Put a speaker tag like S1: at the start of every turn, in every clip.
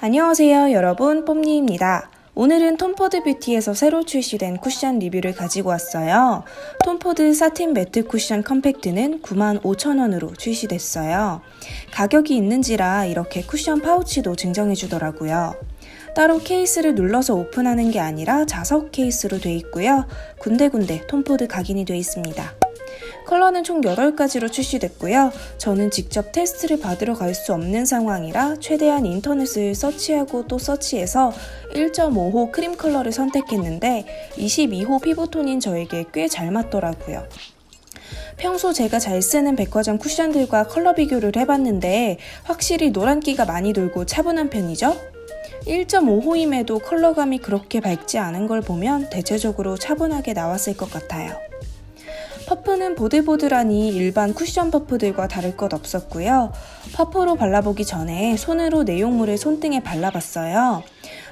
S1: 안녕하세요 여러분 뽐니입니다. 오늘은 톰포드 뷰티에서 새로 출시된 쿠션 리뷰를 가지고 왔어요. 톰포드 사틴 매트 쿠션 컴팩트는 95,000원으로 출시됐어요. 가격이 있는지라 이렇게 쿠션 파우치도 증정해 주더라고요. 따로 케이스를 눌러서 오픈하는 게 아니라 자석 케이스로 돼 있고요. 군데군데 톰포드 각인이 돼 있습니다. 컬러는 총 8가지로 출시됐고요. 저는 직접 테스트를 받으러 갈 수 없는 상황이라 최대한 인터넷을 서치하고 또 서치해서 1.5호 크림 컬러를 선택했는데 22호 피부톤인 저에게 꽤 잘 맞더라고요. 평소 제가 잘 쓰는 백화점 쿠션들과 컬러 비교를 해봤는데 확실히 노란기가 많이 돌고 차분한 편이죠? 1.5호임에도 컬러감이 그렇게 밝지 않은 걸 보면 대체적으로 차분하게 나왔을 것 같아요. 퍼프는 보들보들하니 일반 쿠션 퍼프들과 다를 것 없었고요. 퍼프로 발라보기 전에 손으로 내용물을 손등에 발라봤어요.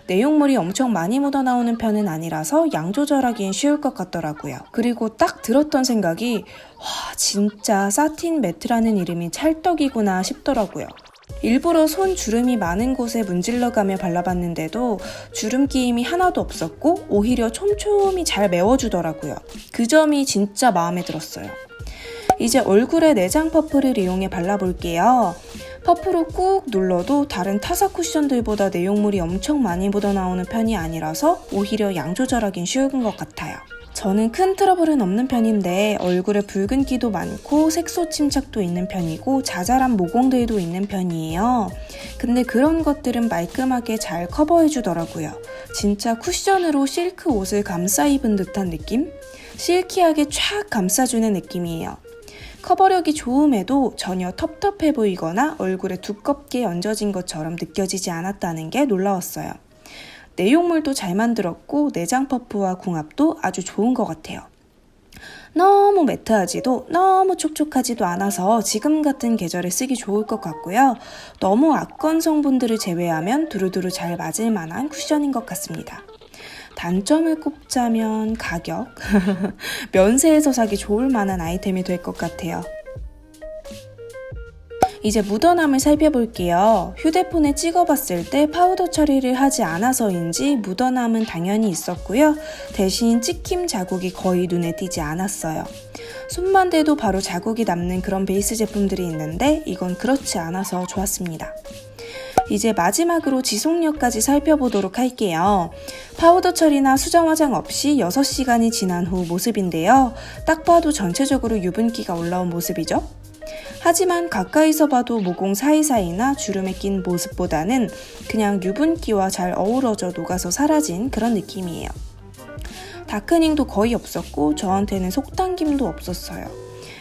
S1: 내용물이 엄청 많이 묻어나오는 편은 아니라서 양 조절하기엔 쉬울 것 같더라고요. 그리고 딱 들었던 생각이 와 진짜 사틴 매트라는 이름이 찰떡이구나 싶더라고요. 일부러 손 주름이 많은 곳에 문질러가며 발라봤는데도 주름 끼임이 하나도 없었고 오히려 촘촘히 잘 메워주더라고요. 그 점이 진짜 마음에 들었어요. 이제 얼굴에 내장 퍼프를 이용해 발라볼게요. 퍼프로 꾹 눌러도 다른 타사 쿠션들보다 내용물이 엄청 많이 묻어나오는 편이 아니라서 오히려 양 조절하긴 쉬운 것 같아요. 저는 큰 트러블은 없는 편인데 얼굴에 붉은기도 많고 색소 침착도 있는 편이고 자잘한 모공들도 있는 편이에요. 근데 그런 것들은 말끔하게 잘 커버해 주더라고요. 진짜 쿠션으로 실크 옷을 감싸 입은 듯한 느낌? 실키하게 촥 감싸주는 느낌이에요. 커버력이 좋음에도 전혀 텁텁해 보이거나 얼굴에 두껍게 얹어진 것처럼 느껴지지 않았다는 게 놀라웠어요. 내용물도 잘 만들었고 내장 퍼프와 궁합도 아주 좋은 것 같아요. 너무 매트하지도 너무 촉촉하지도 않아서 지금 같은 계절에 쓰기 좋을 것 같고요. 너무 악건 성분들을 제외하면 두루두루 잘 맞을 만한 쿠션인 것 같습니다. 단점을 꼽자면 가격. 면세에서 사기 좋을 만한 아이템이 될 것 같아요. 이제 묻어남을 살펴볼게요. 휴대폰에 찍어봤을 때 파우더 처리를 하지 않아서인지 묻어남은 당연히 있었고요. 대신 찍힘 자국이 거의 눈에 띄지 않았어요. 손만 대도 바로 자국이 남는 그런 베이스 제품들이 있는데 이건 그렇지 않아서 좋았습니다. 이제 마지막으로 지속력까지 살펴보도록 할게요. 파우더 처리나 수정 화장 없이 6시간이 지난 후 모습인데요. 딱 봐도 전체적으로 유분기가 올라온 모습이죠. 하지만 가까이서 봐도 모공 사이사이나 주름에 낀 모습보다는 그냥 유분기와 잘 어우러져 녹아서 사라진 그런 느낌이에요. 다크닝도 거의 없었고 저한테는 속당김도 없었어요.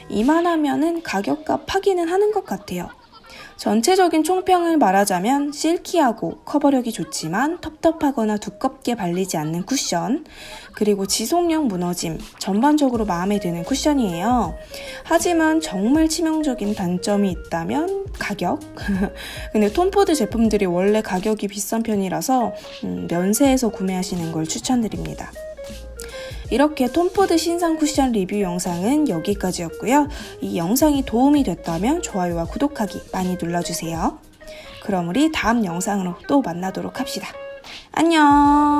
S1: 이만하면은 가격값 하기는 하는 것 같아요. 전체적인 총평을 말하자면 실키하고 커버력이 좋지만 텁텁하거나 두껍게 발리지 않는 쿠션 그리고 지속력 무너짐 전반적으로 마음에 드는 쿠션이에요. 하지만 정말 치명적인 단점이 있다면 가격 근데 톰포드 제품들이 원래 가격이 비싼 편이라서 음, 면세에서 구매하시는 걸 추천드립니다. 이렇게 톰포드 신상 쿠션 리뷰 영상은 여기까지였고요. 이 영상이 도움이 됐다면 좋아요와 구독하기 많이 눌러주세요. 그럼 우리 다음 영상으로 또 만나도록 합시다. 안녕!